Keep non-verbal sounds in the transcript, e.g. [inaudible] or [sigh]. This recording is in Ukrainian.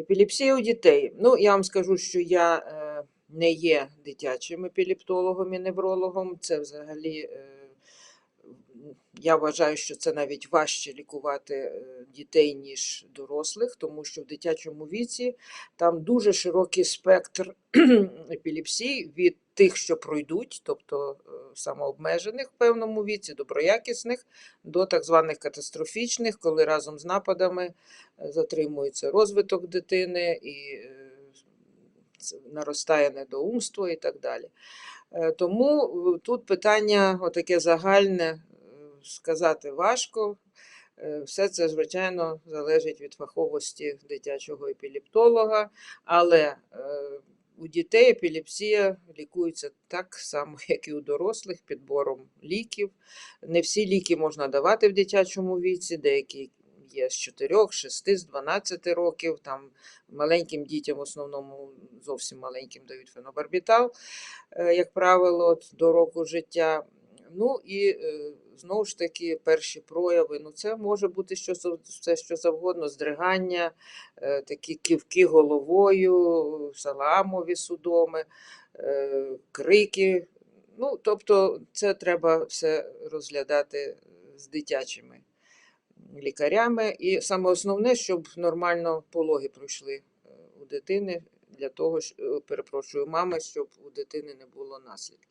Епілепсія у дітей. Ну, я вам скажу, що я е, не є дитячим епілептологом і неврологом. Це взагалі, е, я вважаю, що це навіть важче лікувати е, дітей, ніж дорослих, тому що в дитячому віці там дуже широкий спектр [clears throat] епілепсій від тих, що пройдуть, тобто самообмежених в певному віці, доброякісних, до так званих катастрофічних, коли разом з нападами е, затримується розвиток дитини і е, наростає недоумство і так далі. Е, Тому тут питання отаке загальне сказати важко. Все це, звичайно, залежить від фаховості дитячого епілептолога, але у дітей епілепсія лікується так само, [laughs] як і у дорослих, підбором ліків. Не всі ліки можна давати в дитячому віці, деякі є з 4, 6, з 12 років. Там маленьким дітям, в основному зовсім маленьким дають фенобарбітал, е, як правило, до року життя. Ну і е, знову ж таки перші прояви. Ну, це може бути що, все, що завгодно, здригання, е, такі кивки головою, саламові судоми, е, крики. Ну, тобто, це треба все розглядати з дитячими лікарями. І саме основне, щоб нормально пологи пройшли у дитини, для того, перепрошую, мами, щоб у дитини не було наслідків.